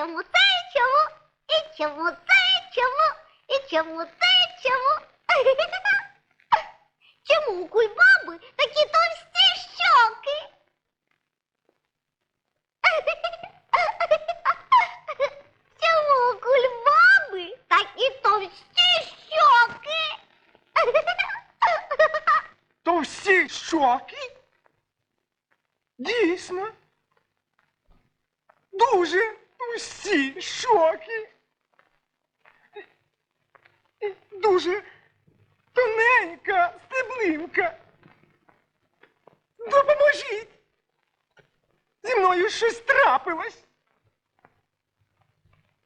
чому це чому? І чому це чому? І чому це чому? Чому у кульбаби такі товсті щоки? Чому у кульбаби такі товсті щоки? То всі щоки? Дійсно. Дуже всі щоки. І Дуже тоненька стеблинка. Допоможіть. Зі мною щось трапилось.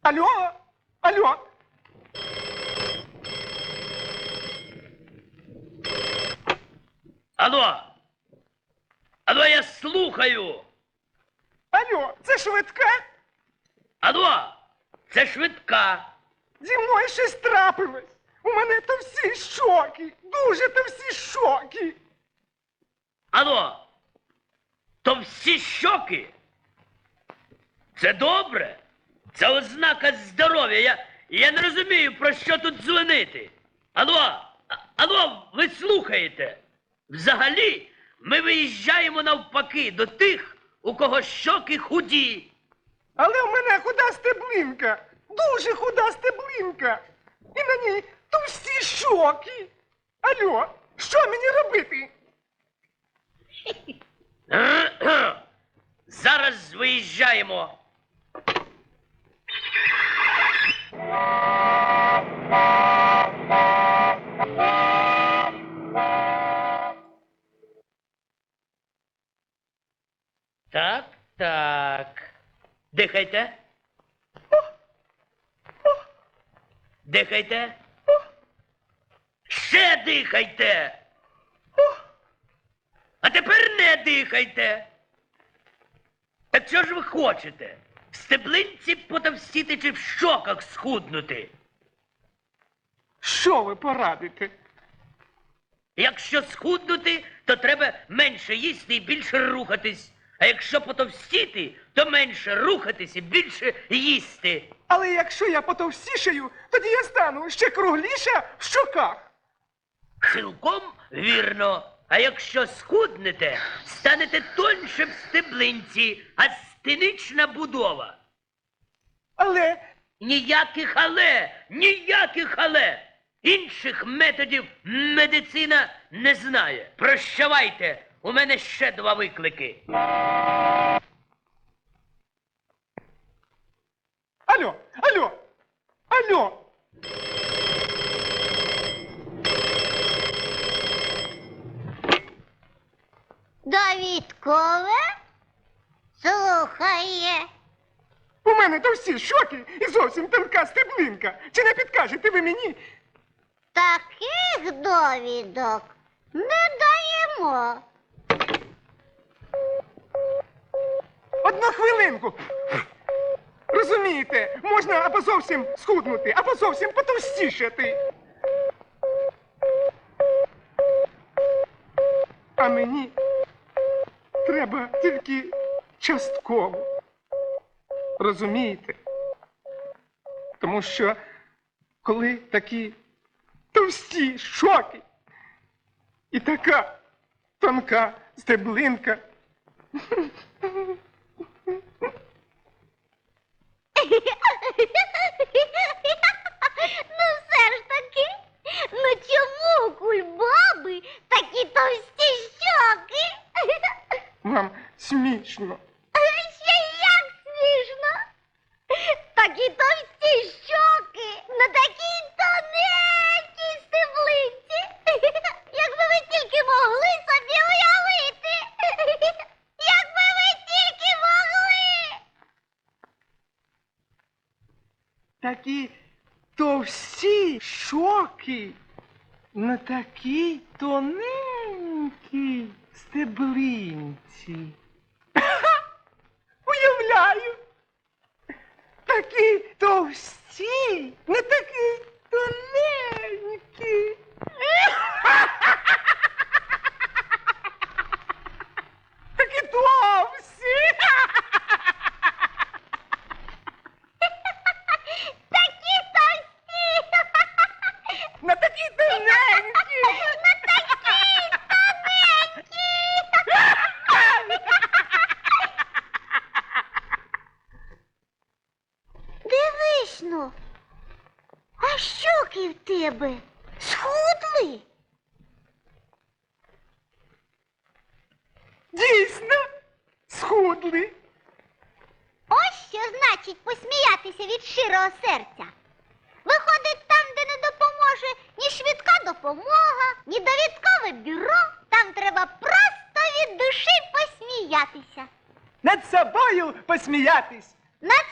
Алло, алло. Алло! Алло, я слухаю! Алло, це швидка? Алло! Це швидка! Зі мною щось трапилось. У мене то всі шоки. Дуже то всі шоки. Алло! То всі щоки? Це добре? Це ознака здоров'я. Я, я не розумію, про що тут дзвонити. Алло, алло, ви слухаєте? Взагалі, ми виїжджаємо навпаки до тих, у кого щоки худі. Але в мене худа стеблинка. Дуже худа стеблинка. І на ній то шоки. Алло, що мені робити? Зараз виїжджаємо. Так, так. Дихайте. Дихайте. Ще дихайте. А тепер не дихайте. Так що ж ви хочете? В стеблинці потовстіти чи в щоках схуднути? Що ви порадите? Якщо схуднути, то треба менше їсти і більше рухатись. А якщо потовстіти, то менше рухатись і більше їсти. Але якщо я потовстішаю, тоді я стану ще кругліша в щоках. Цілком вірно. А якщо схуднете, станете тоньше в стеблинці, а стенична будова. Але Ніяких але, ніяких але. Інших методів медицина не знає. Прощавайте, у мене ще два виклики. алло, алло, алло. Давідкове слухає. У мене то всі шоки і зовсім тонка стеблинка. Чи не підкажете ви мені? Таких довідок не даємо. Одну хвилинку. Розумієте, можна або зовсім схуднути, або зовсім потовстішати. А мені треба тільки частково. Розумієте? Тому що коли такі товсті шоки і така тонка стеблинка. Ну все ж таки, ну чому у кульбаби такі товсті щоки? Вам смішно. Такі товсті щоки на такій тоненькі стеблинці. Уявляю. Такі товсті, на такі тоненькі. Такі товсті. Такі товсті! На такі тоненькі. На такі тоненькі! Дивись ну, а щоки в тебе схудли? Дійсно, схудли. Ось що значить посміятися від щирого серця. Виходить, там, де не допоможе ні швидка допомога, ні довідкове бюро, там треба просто від душі посміятися. Над собою посміятись. Над